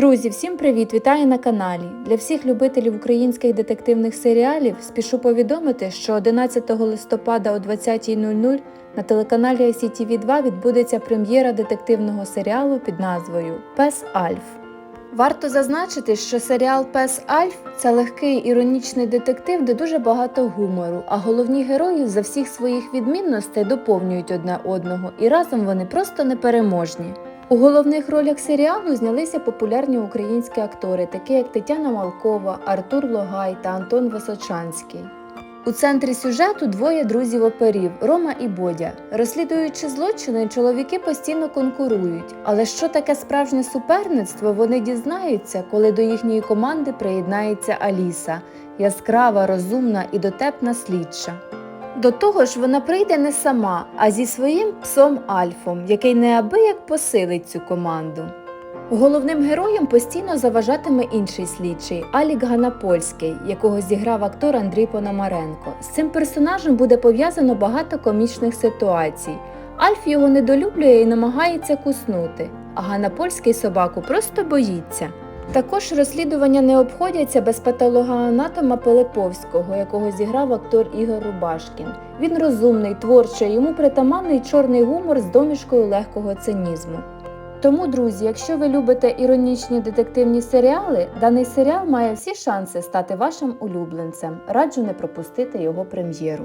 Друзі, всім привіт! Вітаю на каналі. Для всіх любителів українських детективних серіалів спішу повідомити, що 11 листопада о 20.00 на телеканалі ICTV 2 відбудеться прем'єра детективного серіалу під назвою Пес Альф. Варто зазначити, що серіал Пес Альф це легкий іронічний детектив, де дуже багато гумору, а головні герої за всіх своїх відмінностей доповнюють одне одного, і разом вони просто непереможні. У головних ролях серіалу знялися популярні українські актори, такі як Тетяна Малкова, Артур Логай та Антон Височанський. У центрі сюжету двоє друзів оперів Рома і Бодя. Розслідуючи злочини, чоловіки постійно конкурують. Але що таке справжнє суперництво, вони дізнаються, коли до їхньої команди приєднається Аліса яскрава, розумна і дотепна слідча. До того ж, вона прийде не сама, а зі своїм псом Альфом, який неабияк посилить цю команду. Головним героєм постійно заважатиме інший слідчий Алік Ганапольський, якого зіграв актор Андрій Пономаренко. З цим персонажем буде пов'язано багато комічних ситуацій. Альф його недолюблює і намагається куснути, а Ганапольський собаку просто боїться. Також розслідування не обходяться без патологоанатома Пилиповського, якого зіграв актор Ігор Рубашкін. Він розумний, творчий, йому притаманний чорний гумор з домішкою легкого цинізму. Тому, друзі, якщо ви любите іронічні детективні серіали, даний серіал має всі шанси стати вашим улюбленцем. Раджу не пропустити його прем'єру.